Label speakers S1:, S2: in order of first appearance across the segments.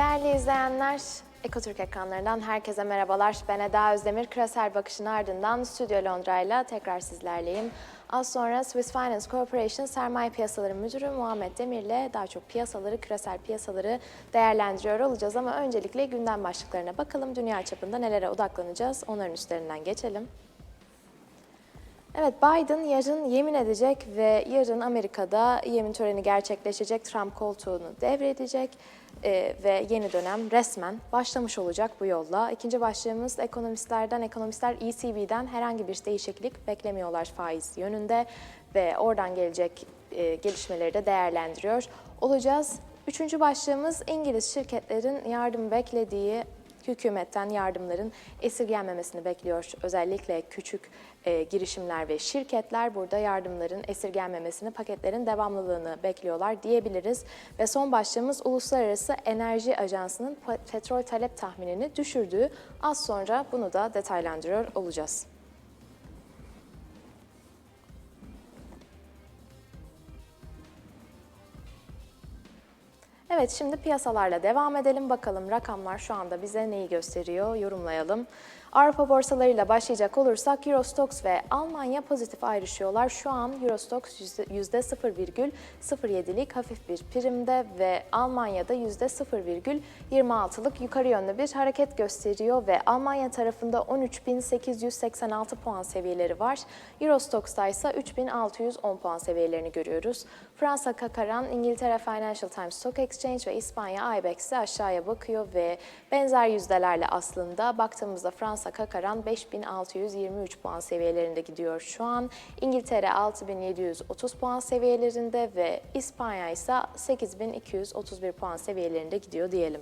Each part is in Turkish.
S1: Değerli izleyenler, Ekotürk ekranlarından herkese merhabalar. Ben Eda Özdemir. Küresel bakışın ardından Stüdyo Londra ile tekrar sizlerleyim. Az sonra Swiss Finance Corporation Sermaye Piyasaları Müdürü Muhammed Demir ile daha çok piyasaları, küresel piyasaları değerlendiriyor olacağız. Ama öncelikle gündem başlıklarına bakalım. Dünya çapında nelere odaklanacağız? Onların üstlerinden geçelim. Evet Biden yarın yemin edecek ve yarın Amerika'da yemin töreni gerçekleşecek. Trump koltuğunu devredecek e, ve yeni dönem resmen başlamış olacak bu yolla. İkinci başlığımız ekonomistlerden, ekonomistler ECB'den herhangi bir değişiklik beklemiyorlar faiz yönünde ve oradan gelecek e, gelişmeleri de değerlendiriyor olacağız. Üçüncü başlığımız İngiliz şirketlerin yardım beklediği hükümetten yardımların esirgenmemesini bekliyor. Özellikle küçük e, girişimler ve şirketler burada yardımların esirgenmemesini, paketlerin devamlılığını bekliyorlar diyebiliriz. Ve son başlığımız Uluslararası Enerji Ajansı'nın pe- petrol talep tahminini düşürdüğü. Az sonra bunu da detaylandırıyor olacağız. Evet şimdi piyasalarla devam edelim. Bakalım rakamlar şu anda bize neyi gösteriyor yorumlayalım. Avrupa borsalarıyla başlayacak olursak Eurostox ve Almanya pozitif ayrışıyorlar. Şu an Eurostox %0,07'lik hafif bir primde ve Almanya'da %0,26'lık yukarı yönlü bir hareket gösteriyor ve Almanya tarafında 13.886 puan seviyeleri var. Eurostox'ta ise 3.610 puan seviyelerini görüyoruz. Fransa Kakaran, İngiltere Financial Times Stock Exchange ve İspanya IBEX'e aşağıya bakıyor ve benzer yüzdelerle aslında baktığımızda Fransa Kakaran 5623 puan seviyelerinde gidiyor şu an. İngiltere 6730 puan seviyelerinde ve İspanya ise 8231 puan seviyelerinde gidiyor diyelim.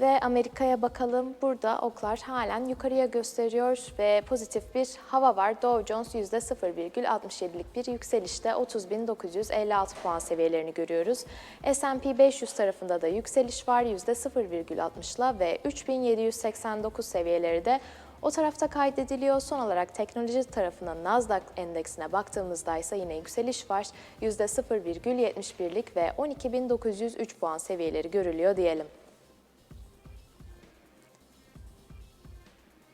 S1: Ve Amerika'ya bakalım. Burada oklar halen yukarıya gösteriyor ve pozitif bir hava var. Dow Jones %0,67'lik bir yükselişte 30.956 puan seviyelerini görüyoruz. S&P 500 tarafında da yükseliş var %0,60'la ve 3789 seviyeleri de o tarafta kaydediliyor. Son olarak teknoloji tarafına Nasdaq endeksine baktığımızda ise yine yükseliş var. %0,71'lik ve 12.903 puan seviyeleri görülüyor diyelim.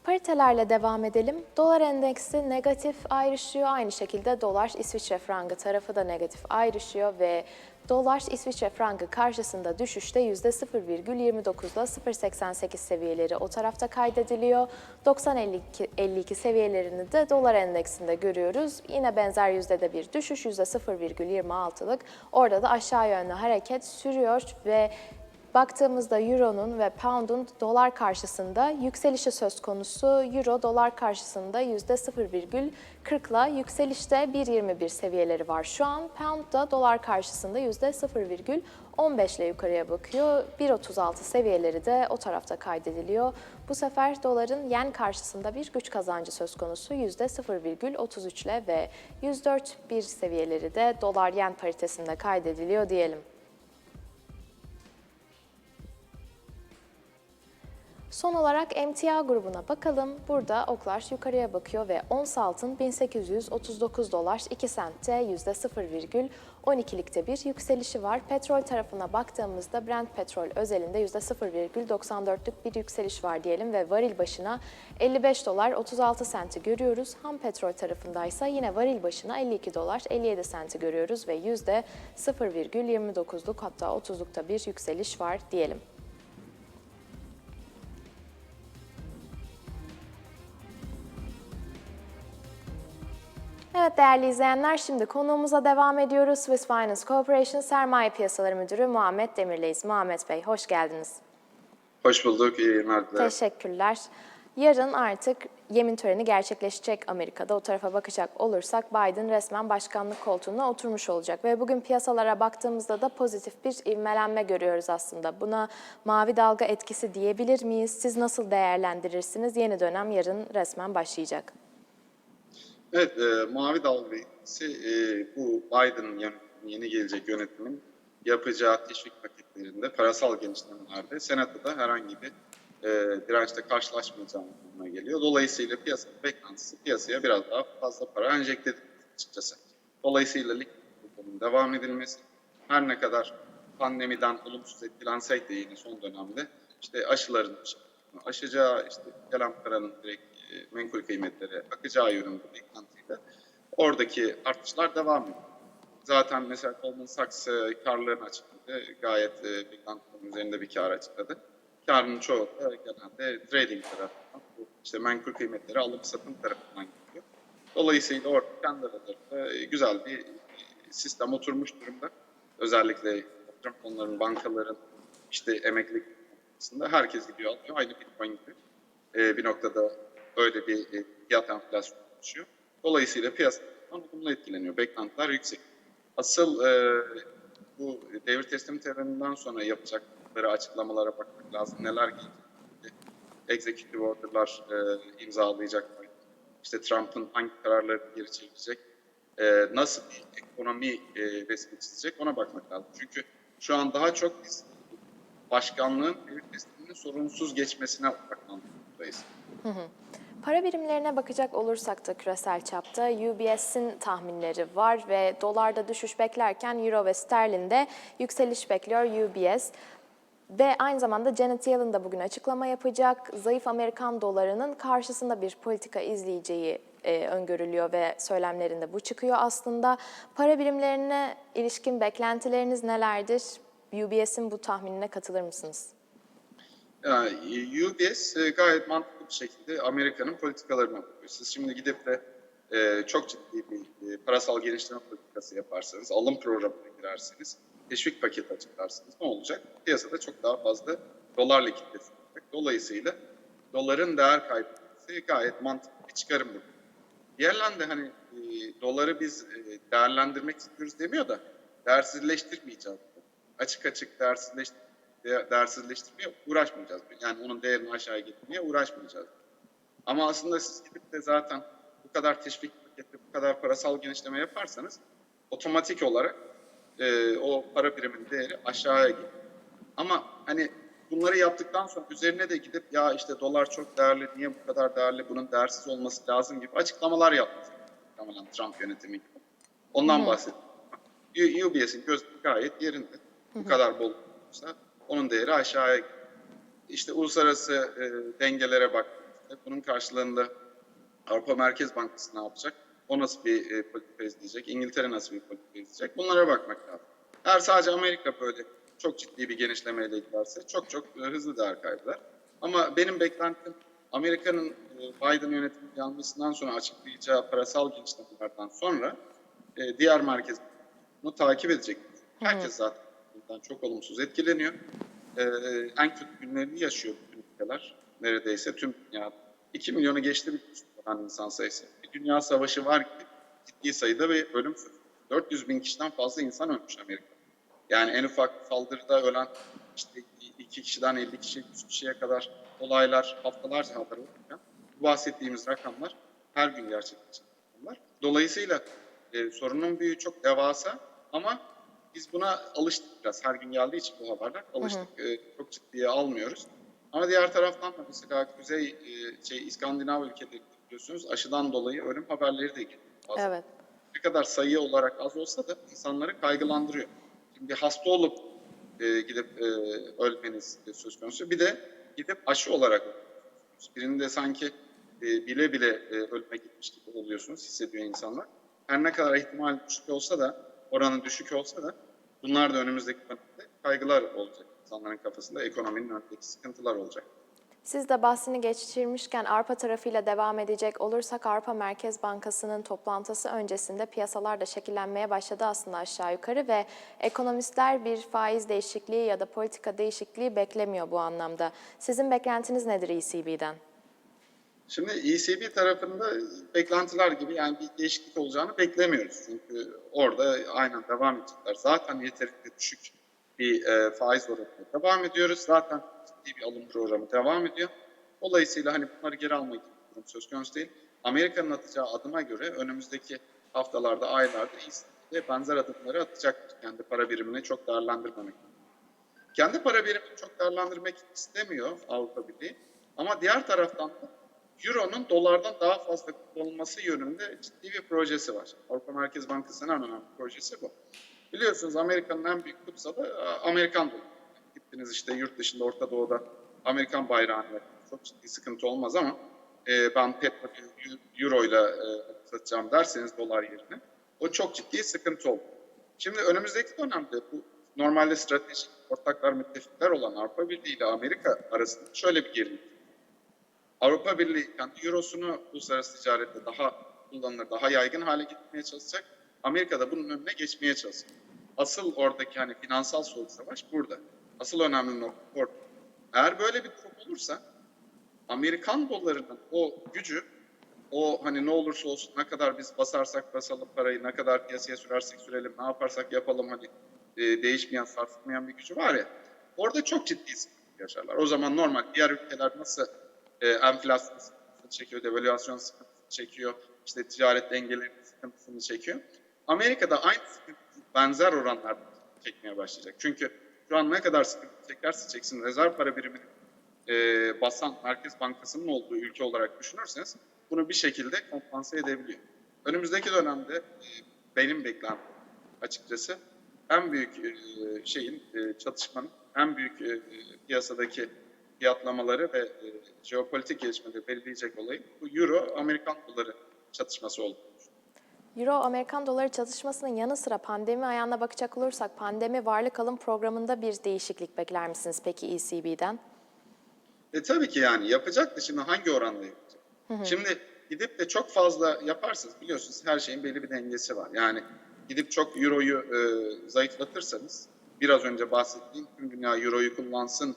S1: Paritelerle devam edelim. Dolar endeksi negatif ayrışıyor. Aynı şekilde dolar İsviçre frangı tarafı da negatif ayrışıyor ve dolar İsviçre frangı karşısında düşüşte %0,29 ile 0,88 seviyeleri o tarafta kaydediliyor. 90.52 seviyelerini de dolar endeksinde görüyoruz. Yine benzer yüzdede bir düşüş %0,26'lık. Orada da aşağı yönlü hareket sürüyor ve Baktığımızda Euro'nun ve Pound'un dolar karşısında yükselişi söz konusu. Euro dolar karşısında %0,40'la yükselişte 1.21 seviyeleri var şu an. Pound da dolar karşısında %0,15 ile yukarıya bakıyor. 1.36 seviyeleri de o tarafta kaydediliyor. Bu sefer doların yen karşısında bir güç kazancı söz konusu %0,33 ile ve 104.1 seviyeleri de dolar yen paritesinde kaydediliyor diyelim. Son olarak emtia grubuna bakalım. Burada oklar yukarıya bakıyor ve ons altın 1839 dolar 2 sentte %0,12'likte bir yükselişi var. Petrol tarafına baktığımızda Brent petrol özelinde %0,94'lük bir yükseliş var diyelim ve varil başına 55 dolar 36 senti görüyoruz. Ham petrol tarafındaysa yine varil başına 52 dolar 57 senti görüyoruz ve %0,29'luk hatta 30'lukta bir yükseliş var diyelim. Evet değerli izleyenler şimdi konuğumuza devam ediyoruz. Swiss Finance Corporation Sermaye Piyasaları Müdürü Muhammed Demir'leyiz. Muhammed Bey hoş geldiniz.
S2: Hoş bulduk, iyi yayınlar dilerim.
S1: Teşekkürler. Yarın artık yemin töreni gerçekleşecek Amerika'da. O tarafa bakacak olursak Biden resmen başkanlık koltuğuna oturmuş olacak. Ve bugün piyasalara baktığımızda da pozitif bir ivmelenme görüyoruz aslında. Buna mavi dalga etkisi diyebilir miyiz? Siz nasıl değerlendirirsiniz? Yeni dönem yarın resmen başlayacak.
S2: Evet, e, Mavi Dalga etkisi e, bu Biden yön- yeni gelecek yönetimin yapacağı teşvik paketlerinde, parasal genişlemelerde Senato'da herhangi bir e, dirençle karşılaşmayacağını geliyor. Dolayısıyla piyasa beklentisi piyasaya biraz daha fazla para enjekte edilmesi açıkçası. Dolayısıyla likiditenin devam edilmesi her ne kadar pandemiden olumsuz etkilensek de yine son dönemde işte aşıların aşacağı işte gelen paranın direkt menkul kıymetlere akacağı yönünde beklentiyle oradaki artışlar devam ediyor. Zaten mesela Goldman Sachs e, karlarını açıkladı. Gayet e, beklentilerin üzerinde bir kar açıkladı. Karın çoğu da genelde trading tarafından, işte menkul kıymetleri alım satım tarafından geliyor. Dolayısıyla orada kendi aralarında e, güzel bir e, sistem oturmuş durumda. Özellikle yatırım bankaların, işte emeklilik aslında herkes gidiyor alıyor. Aynı Bitcoin gibi. E, bir noktada öyle bir e, fiyat enflasyonu oluşuyor. Dolayısıyla piyasadan olumlu etkileniyor. Beklentiler yüksek. Asıl e, bu devir teslim töreninden sonra yapacakları açıklamalara bakmak lazım. Neler gelecek? Executive order'lar e, imzalayacak mı? İşte Trump'ın hangi kararları geri çevirecek? E, nasıl bir ekonomi e, resmi çizecek? Ona bakmak lazım. Çünkü şu an daha çok biz başkanlığın devir tesliminin sorunsuz geçmesine odaklanmaktayız.
S1: Para birimlerine bakacak olursak da küresel çapta UBS'in tahminleri var ve dolarda düşüş beklerken Euro ve sterlinde yükseliş bekliyor UBS. Ve aynı zamanda Janet Yellen da bugün açıklama yapacak. Zayıf Amerikan dolarının karşısında bir politika izleyeceği e, öngörülüyor ve söylemlerinde bu çıkıyor aslında. Para birimlerine ilişkin beklentileriniz nelerdir? UBS'in bu tahminine katılır mısınız?
S2: Yani UBS e, gayet mantıklı şekilde Amerika'nın politikalarına bakıyor. Siz şimdi gidip de e, çok ciddi bir e, parasal genişleme politikası yaparsanız, alım programına girerseniz, teşvik paketi açıklarsınız ne olacak? Piyasada çok daha fazla dolar likiditesi olacak. Dolayısıyla doların değer kaybetmesi gayet mantıklı bir çıkarım bu. Bir yerden de hani e, doları biz e, değerlendirmek istiyoruz demiyor da değersizleştirmeyeceğiz. Açık açık değersizleştir de- değersizleştirmeye uğraşmayacağız. Yani onun değerini aşağıya getirmeye uğraşmayacağız. Ama aslında siz gidip de zaten bu kadar teşvik paketi, bu kadar parasal genişleme yaparsanız otomatik olarak e, o para biriminin değeri aşağıya gelir. Ama hani bunları yaptıktan sonra üzerine de gidip ya işte dolar çok değerli, niye bu kadar değerli, bunun değersiz olması lazım gibi açıklamalar yaptı. Muhtemelen Trump yönetimi gibi. Ondan
S1: Hı.
S2: bahsettim. UBS'in gözü gayet yerinde. Bu kadar bol olursa onun değeri aşağıya. İşte uluslararası e, dengelere baktığımızda bunun karşılığında Avrupa Merkez Bankası ne yapacak? O nasıl bir e, politika izleyecek? İngiltere nasıl bir politika izleyecek? Bunlara bakmak lazım. Eğer sadece Amerika böyle çok ciddi bir genişlemeyle giderse çok çok e, hızlı değer kaybeder. Ama benim beklentim Amerika'nın e, Biden yönetimi gelmesinden sonra açıklayacağı parasal genişlemelerden sonra e, diğer merkez bunu takip edecek. Herkes zaten bundan çok olumsuz etkileniyor. Ee, en kötü günlerini yaşıyor bütün ülkeler. Neredeyse tüm dünya. 2 milyonu geçti bir insan sayısı. Bir dünya savaşı var gibi ciddi sayıda bir ölüm söz. konusu. 400 bin kişiden fazla insan ölmüş Amerika. Yani en ufak saldırıda ölen işte 2 kişiden 50 kişi, 100 kişiye kadar olaylar haftalarca haber olurken bu bahsettiğimiz rakamlar her gün gerçekleşen rakamlar. Dolayısıyla e, sorunun büyüğü çok devasa ama biz buna alıştık biraz. Her gün geldiği için bu haberler alıştık. E, çok ciddiye almıyoruz. Ama diğer taraftan da mesela Kuzey e, şey İskandinav ülkeleri biliyorsunuz aşıdan dolayı ölüm haberleri de geliyor. Bazen
S1: Evet.
S2: ne kadar sayı olarak az olsa da insanları kaygılandırıyor. Şimdi hasta olup e, gidip e, ölmeniz söz konusu. Bir de gidip aşı olarak. Birinde sanki e, bile bile e, ölüme gitmiş gibi oluyorsunuz, hissediyor insanlar. Her ne kadar ihtimal düşük olsa da, oranı düşük olsa da bunlar da önümüzdeki dönemde kaygılar olacak. İnsanların kafasında ekonominin önündeki sıkıntılar olacak.
S1: Siz de bahsini geçirmişken Avrupa tarafıyla devam edecek olursak Avrupa Merkez Bankası'nın toplantısı öncesinde piyasalar da şekillenmeye başladı aslında aşağı yukarı ve ekonomistler bir faiz değişikliği ya da politika değişikliği beklemiyor bu anlamda. Sizin beklentiniz nedir ECB'den?
S2: Şimdi ECB tarafında beklentiler gibi yani bir değişiklik olacağını beklemiyoruz. Çünkü orada aynen devam edecekler. Zaten yeterince düşük bir e, faiz oranına devam ediyoruz. Zaten ciddi bir alım programı devam ediyor. Dolayısıyla hani bunları geri alma gibi bir durum söz konusu değil. Amerika'nın atacağı adıma göre önümüzdeki haftalarda, aylarda ECB benzer adımları atacaktır. Kendi para birimini çok değerlendirmemek. Kendi para birimini çok değerlendirmek istemiyor Avrupa Birliği. Ama diğer taraftan da Euro'nun dolardan daha fazla kullanılması yönünde ciddi bir projesi var. Avrupa Merkez Bankası'nın en önemli projesi bu. Biliyorsunuz Amerika'nın en büyük kutsalı e, Amerikan doları. Gittiniz işte yurt dışında Orta Doğu'da Amerikan bayrağını çok ciddi sıkıntı olmaz ama e, ben petrolü euro ile e, satacağım derseniz dolar yerine o çok ciddi sıkıntı olur. Şimdi önümüzdeki dönemde bu normalde stratejik ortaklar müttefikler olan Avrupa Birliği ile Amerika arasında şöyle bir gerilim. Avrupa Birliği kendi eurosunu uluslararası ticarette daha kullanılır, daha yaygın hale getirmeye çalışacak. Amerika da bunun önüne geçmeye çalışacak. Asıl oradaki hani finansal soğuk savaş burada. Asıl önemli nokta orada. Eğer böyle bir durum olursa Amerikan dolarının o gücü o hani ne olursa olsun ne kadar biz basarsak basalım parayı, ne kadar piyasaya sürersek sürelim, ne yaparsak yapalım hani e, değişmeyen, sarsılmayan bir gücü var ya. Orada çok ciddi sıkıntı yaşarlar. O zaman normal diğer ülkeler nasıl e, enflasyon sıkıntısını çekiyor, devalüasyon sıkıntısını çekiyor, işte ticaret dengelerinin sıkıntısını çekiyor. Amerika'da aynı sıkıntı benzer oranlarda çekmeye başlayacak. Çünkü şu an ne kadar sıkıntı çekerse çeksin rezerv para birimini e, basan Merkez Bankası'nın olduğu ülke olarak düşünürseniz bunu bir şekilde kompanse edebiliyor. Önümüzdeki dönemde e, benim beklentim açıkçası en büyük e, şeyin e, çatışmanın en büyük e, piyasadaki fiyatlamaları ve e, jeopolitik gelişmeleri belirleyecek olayın bu Euro Amerikan doları çatışması oldu.
S1: Euro Amerikan doları çatışmasının yanı sıra pandemi ayağına bakacak olursak pandemi varlık alım programında bir değişiklik bekler misiniz peki ECB'den?
S2: E tabii ki yani yapacak da şimdi hangi oranda yapacak? Şimdi gidip de çok fazla yaparsanız biliyorsunuz her şeyin belli bir dengesi var. Yani gidip çok euroyu e, zayıflatırsanız biraz önce bahsettiğim tüm dünya euroyu kullansın,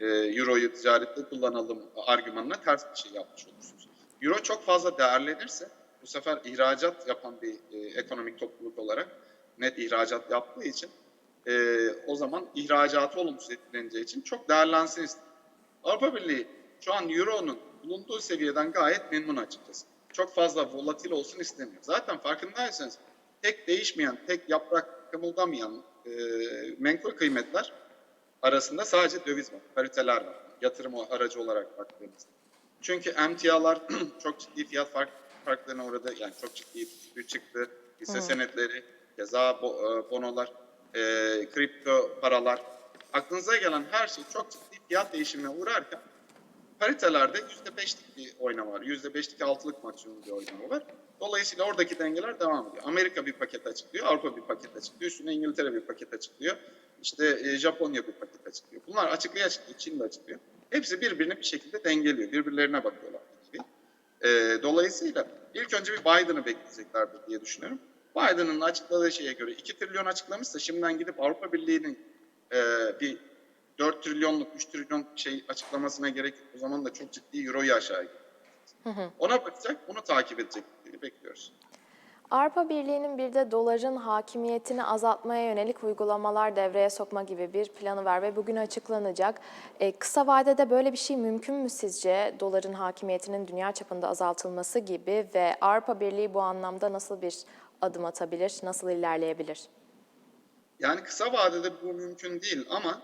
S2: e, euroyu ticarette kullanalım argümanına ters bir şey yapmış olursunuz. Euro çok fazla değerlenirse bu sefer ihracat yapan bir e, ekonomik topluluk olarak net ihracat yaptığı için e, o zaman ihracatı olumsuz etkileneceği için çok değerlensin. Avrupa Birliği şu an Euro'nun bulunduğu seviyeden gayet memnun açıkçası. Çok fazla volatil olsun istemiyor. Zaten farkındaysanız tek değişmeyen, tek yaprak kımıldamayan e, menkul kıymetler arasında sadece döviz var, pariteler var. Yatırım aracı olarak baktığımızda. Çünkü emtialar çok ciddi fiyat fark, farklarına uğradı. Yani çok ciddi bir çıktı. Hisse senetleri, keza bo, e, bonolar, e, kripto paralar. Aklınıza gelen her şey çok ciddi fiyat değişimine uğrarken paritelerde %5'lik bir oynama var. %5'lik altılık maksimum bir oynama var. Dolayısıyla oradaki dengeler devam ediyor. Amerika bir paket açıklıyor, Avrupa bir paket açıklıyor, üstüne İngiltere bir paket açıklıyor. İşte e, Japonya bir paket açıklıyor. Bunlar açıklıyor açıklıyor, Çin de açıklıyor. Hepsi birbirini bir şekilde dengeliyor. Birbirlerine bakıyorlar gibi. E, dolayısıyla ilk önce bir Biden'ı bekleyeceklerdir diye düşünüyorum. Biden'ın açıkladığı şeye göre 2 trilyon açıklamışsa şimdiden gidip Avrupa Birliği'nin e, bir 4 trilyonluk, 3 trilyon şey açıklamasına gerek yok. O zaman da çok ciddi euroyu aşağı gidiyor. Ona bakacak, bunu takip edecek diye bekliyoruz.
S1: Avrupa Birliği'nin bir de doların hakimiyetini azaltmaya yönelik uygulamalar devreye sokma gibi bir planı var ve bugün açıklanacak. E, kısa vadede böyle bir şey mümkün mü sizce? Doların hakimiyetinin dünya çapında azaltılması gibi ve Avrupa Birliği bu anlamda nasıl bir adım atabilir, nasıl ilerleyebilir?
S2: Yani kısa vadede bu mümkün değil ama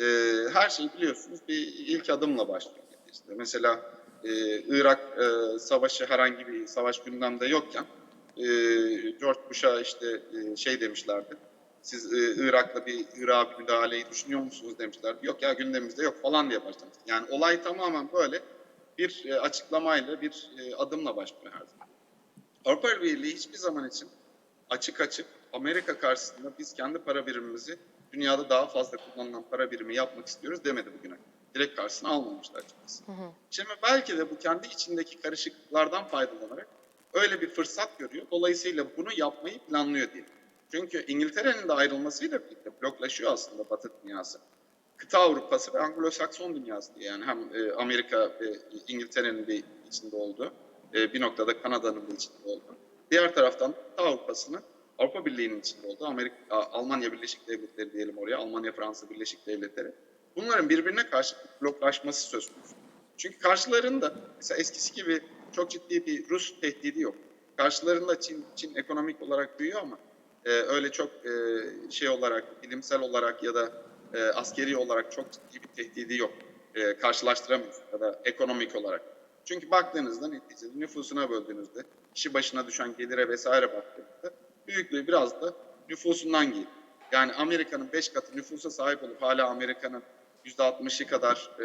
S2: e, her şeyi biliyorsunuz bir ilk adımla başlıyor. İşte mesela e, Irak e, savaşı herhangi bir savaş gündemde yokken e, George Bush'a işte e, şey demişlerdi. Siz e, Irak'la bir Irak'a bir müdahaleyi düşünüyor musunuz demişlerdi. Yok ya gündemimizde yok falan diye başlamıştı. Yani olay tamamen böyle bir e, açıklamayla, bir e, adımla başlıyor her zaman. Avrupa Birliği hiçbir zaman için açık açık Amerika karşısında biz kendi para birimimizi dünyada daha fazla kullanılan para birimi yapmak istiyoruz demedi bugüne. Direkt karşısına almamışlar açıkçası. Şimdi belki de bu kendi içindeki karışıklıklardan faydalanarak öyle bir fırsat görüyor. Dolayısıyla bunu yapmayı planlıyor diye. Çünkü İngiltere'nin de ayrılmasıyla birlikte bloklaşıyor aslında Batı dünyası. Kıta Avrupası ve Anglo-Sakson dünyası diye. Yani hem e, Amerika ve İngiltere'nin de içinde olduğu, e, bir noktada Kanada'nın da içinde olduğu. Diğer taraftan Kıta Avrupa'sını Avrupa Birliği'nin içinde olduğu, Amerika, Almanya Birleşik Devletleri diyelim oraya, Almanya, Fransa Birleşik Devletleri. Bunların birbirine karşı bloklaşması söz konusu. Çünkü karşılarında mesela eskisi gibi çok ciddi bir Rus tehdidi yok. Karşılarında Çin, Çin ekonomik olarak büyüyor ama e, öyle çok e, şey olarak, bilimsel olarak ya da e, askeri olarak çok ciddi bir tehdidi yok. E, karşılaştıramıyoruz ya da ekonomik olarak. Çünkü baktığınızda neticede nüfusuna böldüğünüzde, kişi başına düşen gelire vesaire baktığınızda büyüklüğü biraz da nüfusundan geliyor. Yani Amerika'nın 5 katı nüfusa sahip olup hala Amerika'nın %60'ı kadar e,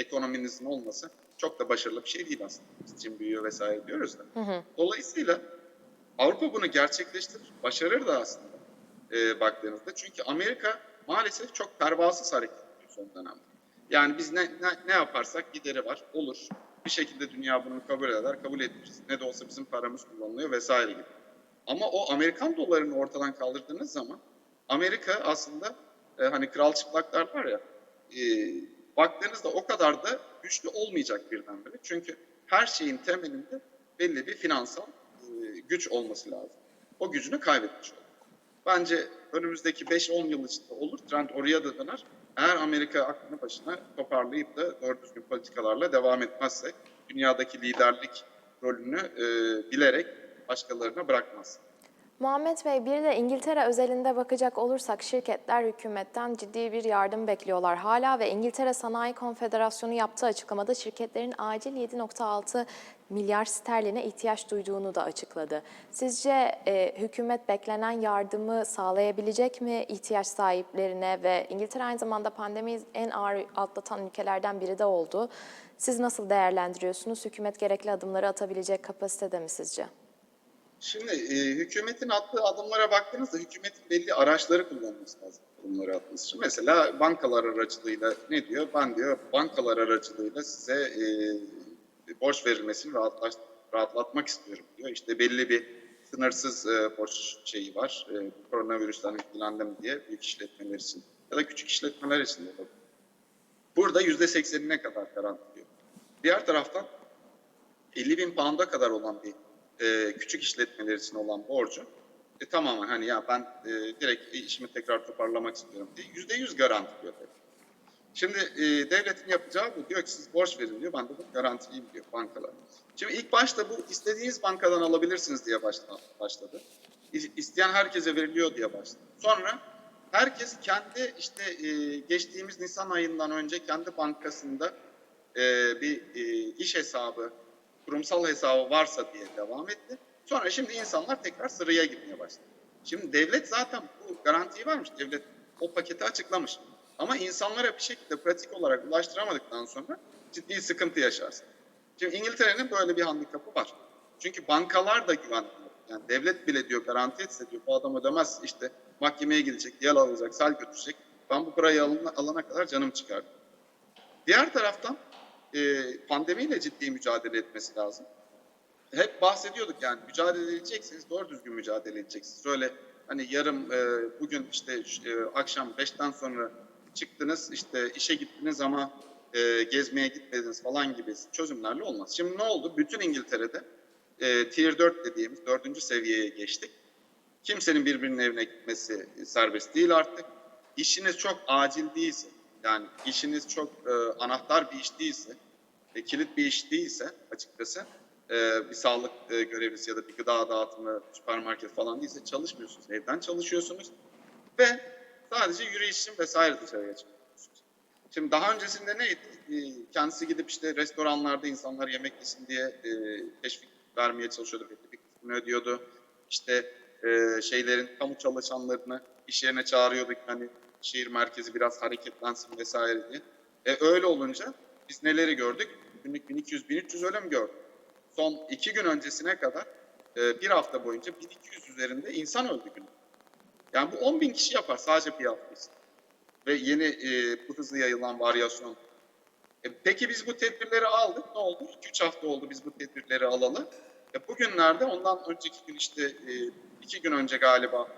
S2: ekonominizin olması çok da başarılı bir şey değil aslında. Biz Çin büyüyor vesaire diyoruz da. Dolayısıyla Avrupa bunu gerçekleştirir, başarır da aslında e, baktığınızda. Çünkü Amerika maalesef çok pervasız hareket ediyor son dönemde. Yani biz ne, ne, ne yaparsak gideri var, olur. Bir şekilde dünya bunu kabul eder, kabul etmişiz. Ne de olsa bizim paramız kullanılıyor vesaire gibi. Ama o Amerikan dolarını ortadan kaldırdığınız zaman Amerika aslında e, hani kral çıplaklar var ya e, baktığınızda o kadar da güçlü olmayacak birdenbire. Çünkü her şeyin temelinde belli bir finansal e, güç olması lazım. O gücünü kaybetmiş oldu. Bence önümüzdeki 5-10 yıl içinde olur. Trend oraya da döner. Eğer Amerika aklını başına toparlayıp da doğru düzgün politikalarla devam etmezse dünyadaki liderlik rolünü e, bilerek başkalarına bırakmaz.
S1: Muhammed Bey bir de İngiltere özelinde bakacak olursak şirketler hükümetten ciddi bir yardım bekliyorlar hala ve İngiltere Sanayi Konfederasyonu yaptığı açıklamada şirketlerin acil 7.6 milyar sterline ihtiyaç duyduğunu da açıkladı. Sizce e, hükümet beklenen yardımı sağlayabilecek mi ihtiyaç sahiplerine ve İngiltere aynı zamanda pandemiyi en ağır atlatan ülkelerden biri de oldu. Siz nasıl değerlendiriyorsunuz? Hükümet gerekli adımları atabilecek kapasitede mi sizce?
S2: Şimdi e, hükümetin attığı adımlara baktığınızda hükümetin belli araçları kullanması lazım bunları atması için. Mesela bankalar aracılığıyla ne diyor? Ben diyor bankalar aracılığıyla size e, borç verilmesini rahatlaş, rahatlatmak istiyorum diyor. İşte belli bir sınırsız e, borç şeyi var. E, koronavirüsten etkilendim diye büyük işletmeler için ya da küçük işletmeler için de. Burada yüzde seksenine kadar garantiliyor. Diğer taraftan 50 bin pound'a kadar olan bir e, küçük işletmeler için olan borcu e, tamamen hani ya ben e, direkt işimi tekrar toparlamak istiyorum diye yüzde yüz garantiliyor. devlet. Şimdi e, devletin yapacağı bu. Diyor ki siz borç verin diyor. Ben de bunu garantileyim diyor bankalar. Şimdi ilk başta bu istediğiniz bankadan alabilirsiniz diye başla- başladı. İsteyen herkese veriliyor diye başladı. Sonra herkes kendi işte e, geçtiğimiz Nisan ayından önce kendi bankasında e, bir e, iş hesabı, kurumsal hesabı varsa diye devam etti. Sonra şimdi insanlar tekrar sıraya gitmeye başladı. Şimdi devlet zaten bu garantiyi vermiş. Devlet o paketi açıklamış. Ama insanlara bir şekilde pratik olarak ulaştıramadıktan sonra ciddi sıkıntı yaşarsın. Şimdi İngiltere'nin böyle bir handikapı var. Çünkü bankalar da güvenmiyor. Yani devlet bile diyor garanti etse diyor bu adam ödemez işte mahkemeye gidecek, yel alacak, sel götürecek. Ben bu parayı alana, kadar canım çıkar. Diğer taraftan e, pandemiyle ciddi mücadele etmesi lazım. Hep bahsediyorduk yani mücadele edeceksiniz, doğru düzgün mücadele edeceksiniz. Öyle hani yarım e, bugün işte e, akşam 5'ten sonra çıktınız işte işe gittiniz ama e, gezmeye gitmediniz falan gibi çözümlerle olmaz. Şimdi ne oldu? Bütün İngiltere'de e, Tier 4 dediğimiz dördüncü seviyeye geçtik. Kimsenin birbirinin evine gitmesi serbest değil artık. İşiniz çok acil değilse, yani işiniz çok e, anahtar bir iş değilse, e, kilit bir iş değilse açıkçası e, bir sağlık e, görevlisi ya da bir gıda dağıtımı, süpermarket falan değilse çalışmıyorsunuz. Evden çalışıyorsunuz ve sadece yürüyüş vesaire dışarıya çıkıyorsunuz. Şimdi daha öncesinde neydi? E, kendisi gidip işte restoranlarda insanlar yemek yesin diye e, teşvik vermeye çalışıyordu. Belli bir kısmını ödüyordu. İşte e, şeylerin, kamu çalışanlarını iş yerine çağırıyorduk. Hani şehir merkezi biraz hareketlensin vesaire diye. E, öyle olunca biz neleri gördük? Günlük 1200-1300 ölüm gördük. Son iki gün öncesine kadar e, bir hafta boyunca 1200 üzerinde insan öldü günlük. Yani bu 10 bin kişi yapar sadece bir hafta. Ve yeni e, bu hızlı yayılan varyasyon. E, peki biz bu tedbirleri aldık. Ne oldu? 2-3 hafta oldu biz bu tedbirleri alalı. E, bugünlerde ondan önceki gün işte e, iki gün önce galiba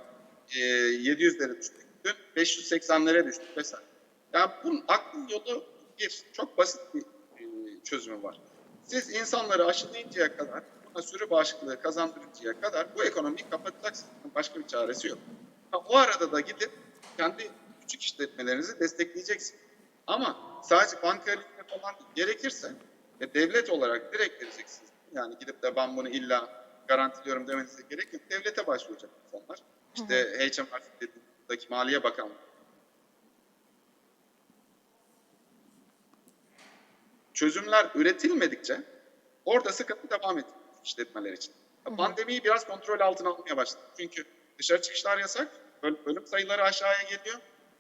S2: e, 700'lere düştük. Dün 580'lere düştük vesaire. Yani bunun aklın yolu bir. Çok basit bir e, çözümü var. Siz insanları aşılayıncaya kadar, buna sürü bağışıklığı kazandırıncaya kadar bu ekonomiyi kapatacaksınız. Başka bir çaresi yok. Ha, o arada da gidip kendi küçük işletmelerinizi destekleyeceksiniz. Ama sadece bankayla falan. Gerekirse e, devlet olarak direkt vereceksiniz. Yani gidip de ben bunu illa garantiliyorum demenize gerek yok. Devlete başvuracak insanlar. İşte HMRC'deki Maliye Bakanlığı. Çözümler üretilmedikçe orada sıkıntı devam edecek işletmeler için. Pandemiyi biraz kontrol altına almaya başladı. Çünkü dışarı çıkışlar yasak. Öl- Ölüm sayıları aşağıya geliyor.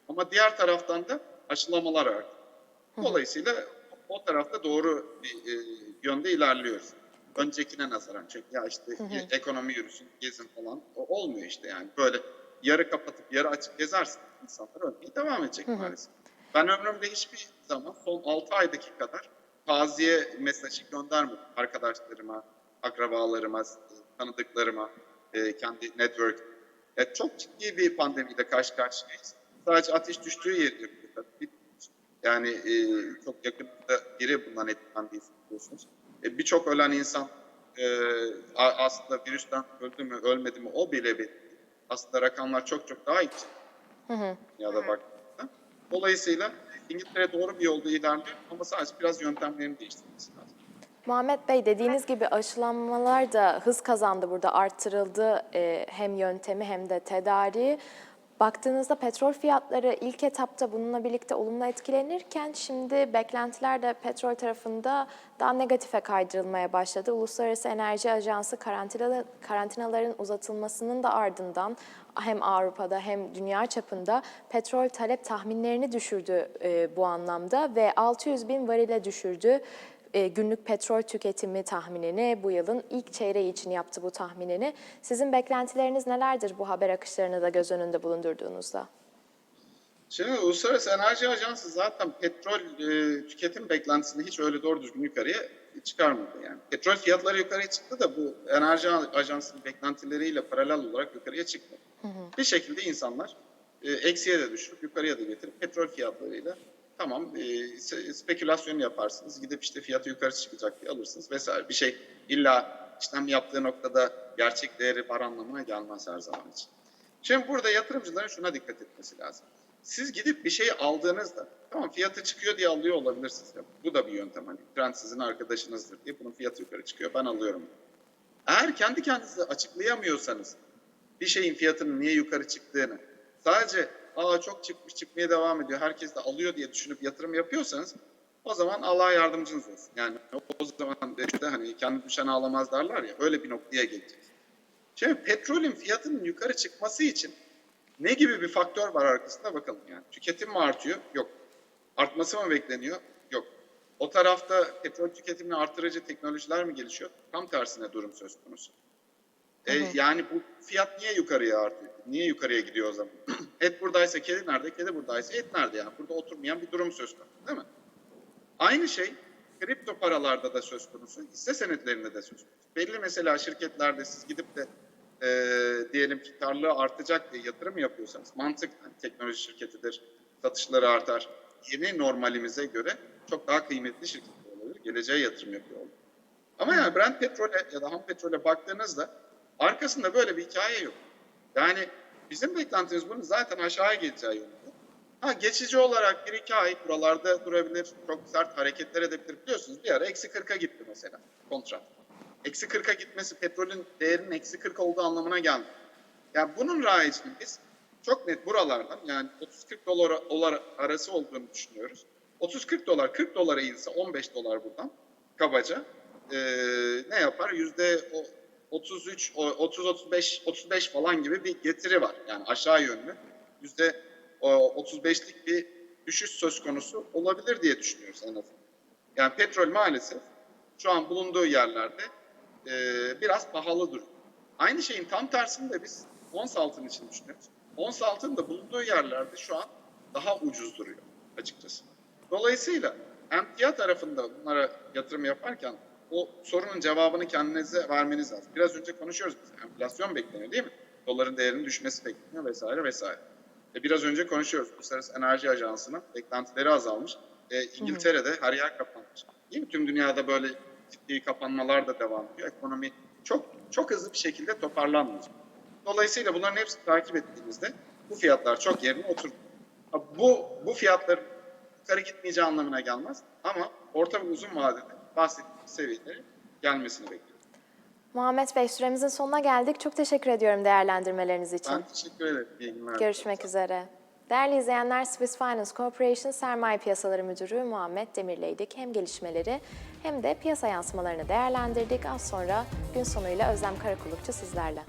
S2: Ama diğer taraftan da aşılamalar artıyor. Dolayısıyla o tarafta doğru bir e, yönde ilerliyoruz. Öncekine nazaran. Çünkü ya işte ekonomi yürüsün, gezin falan. O olmuyor işte yani. Böyle yarı kapatıp yarı açık gezersen insanlar ölmeye devam edecek maalesef. Ben ömrümde hiçbir zaman son 6 aydaki kadar taziye mesajı göndermedim arkadaşlarıma, akrabalarıma, tanıdıklarıma, e, kendi network. E, çok ciddi bir pandemiyle karşı karşıyayız. Sadece ateş düştüğü tabii. Yani e, çok yakında biri bundan etkilendiği biliyorsunuz. E, Birçok ölen insan e, aslında virüsten öldü mü ölmedi mi o bile bir aslında rakamlar çok çok daha yüksek. Ya da baktığında. Dolayısıyla İngiltere doğru bir yolda ilerliyor ama sadece biraz yöntemlerini değiştirmesi lazım.
S1: Muhammed Bey dediğiniz gibi aşılanmalar da hız kazandı burada arttırıldı e, hem yöntemi hem de tedariği. Baktığınızda petrol fiyatları ilk etapta bununla birlikte olumlu etkilenirken şimdi beklentiler de petrol tarafında daha negatife kaydırılmaya başladı. Uluslararası Enerji Ajansı karantina, karantinaların uzatılmasının da ardından hem Avrupa'da hem dünya çapında petrol talep tahminlerini düşürdü e, bu anlamda ve 600 bin varile düşürdü e, günlük petrol tüketimi tahminini bu yılın ilk çeyreği için yaptı bu tahminini. Sizin beklentileriniz nelerdir bu haber akışlarını da göz önünde bulundurduğunuzda?
S2: Şimdi Uluslararası Enerji Ajansı zaten petrol e, tüketim beklentisini hiç öyle doğru düzgün yukarıya çıkarmadı. Yani petrol fiyatları yukarıya çıktı da bu enerji ajansının beklentileriyle paralel olarak yukarıya çıkmadı. Bir şekilde insanlar e, eksiye de düşürüp yukarıya da getirip petrol fiyatlarıyla tamam e, spekülasyon yaparsınız. Gidip işte fiyatı yukarı çıkacak diye alırsınız vesaire. Bir şey illa işlem yaptığı noktada gerçek değeri var anlamına gelmez her zaman için. Şimdi burada yatırımcıların şuna dikkat etmesi lazım. Siz gidip bir şeyi aldığınızda tamam fiyatı çıkıyor diye alıyor olabilirsiniz. Bu da bir yöntem hani trend sizin arkadaşınızdır diye bunun fiyatı yukarı çıkıyor ben alıyorum. Eğer kendi kendinize açıklayamıyorsanız bir şeyin fiyatının niye yukarı çıktığını sadece aa çok çıkmış çıkmaya devam ediyor herkes de alıyor diye düşünüp yatırım yapıyorsanız o zaman Allah yardımcınız olsun. Yani o zaman işte hani kendi düşen ağlamaz derler ya öyle bir noktaya gelecek. Şimdi petrolün fiyatının yukarı çıkması için ne gibi bir faktör var arkasında bakalım yani. Tüketim mi artıyor? Yok. Artması mı bekleniyor? Yok. O tarafta petrol tüketimini artırıcı teknolojiler mi gelişiyor? Tam tersine durum söz konusu. E, yani bu fiyat niye yukarıya artıyor? Niye yukarıya gidiyor o zaman? et buradaysa kedi nerede? Kedi buradaysa et nerede yani? Burada oturmayan bir durum söz konusu değil mi? Aynı şey kripto paralarda da söz konusu, hisse senetlerinde de söz konusu. Belli mesela şirketlerde siz gidip de e, diyelim ki karlılığı artacak diye yatırım yapıyorsanız mantık hani teknoloji şirketidir, satışları artar. Yeni normalimize göre çok daha kıymetli şirketler olabilir. Geleceğe yatırım yapıyor olur. Ama yani Brent petrole ya da ham petrole baktığınızda arkasında böyle bir hikaye yok. Yani bizim beklentimiz bunun zaten aşağıya geleceği yönünde. Ha geçici olarak bir iki ay buralarda durabilir, çok sert hareketler edebilir. Biliyorsunuz bir ara eksi 40'a gitti mesela kontrat. Eksi 40'a gitmesi petrolün değerinin eksi 40 olduğu anlamına gelmiyor. Yani bunun rayicini biz çok net buralardan yani 30-40 dolar, dolar arası olduğunu düşünüyoruz. 30-40 dolar, 40 dolara inse 15 dolar buradan kabaca ee, ne yapar? Yüzde 33, o- 30, 35, 35 falan gibi bir getiri var. Yani aşağı yönlü. Yüzde o, 35'lik bir düşüş söz konusu olabilir diye düşünüyoruz en azından. Yani petrol maalesef şu an bulunduğu yerlerde e, biraz pahalı duruyor. Aynı şeyin tam tersini de biz ons altın için düşünüyoruz. Ons altın da bulunduğu yerlerde şu an daha ucuz duruyor açıkçası. Dolayısıyla emtia tarafında bunlara yatırım yaparken o sorunun cevabını kendinize vermeniz lazım. Biraz önce konuşuyoruz biz. Enflasyon bekleniyor değil mi? Doların değerinin düşmesi bekleniyor vesaire vesaire. E, biraz önce konuşuyoruz. Uluslararası Enerji Ajansı'nın beklentileri azalmış. E, İngiltere'de her yer kapanmış. Değil mi? Tüm dünyada böyle ciddi kapanmalar da devam ediyor. Ekonomi çok çok hızlı bir şekilde toparlanmayacak. Dolayısıyla bunların hepsini takip ettiğimizde bu fiyatlar çok yerine oturdu. Bu, bu fiyatların yukarı gitmeyeceği anlamına gelmez. Ama orta ve uzun vadede bahsettiğim seviyelere gelmesini bekliyorum.
S1: Muhammed Bey süremizin sonuna geldik. Çok teşekkür ediyorum değerlendirmeleriniz için.
S2: Ben teşekkür ederim. İyi günler.
S1: Görüşmek üzere. Değerli izleyenler, Swiss Finance Corporation Sermaye Piyasaları Müdürü Muhammed Demirleydik. Hem gelişmeleri hem de piyasa yansımalarını değerlendirdik. Az sonra gün sonuyla Özlem Karakulukçu sizlerle.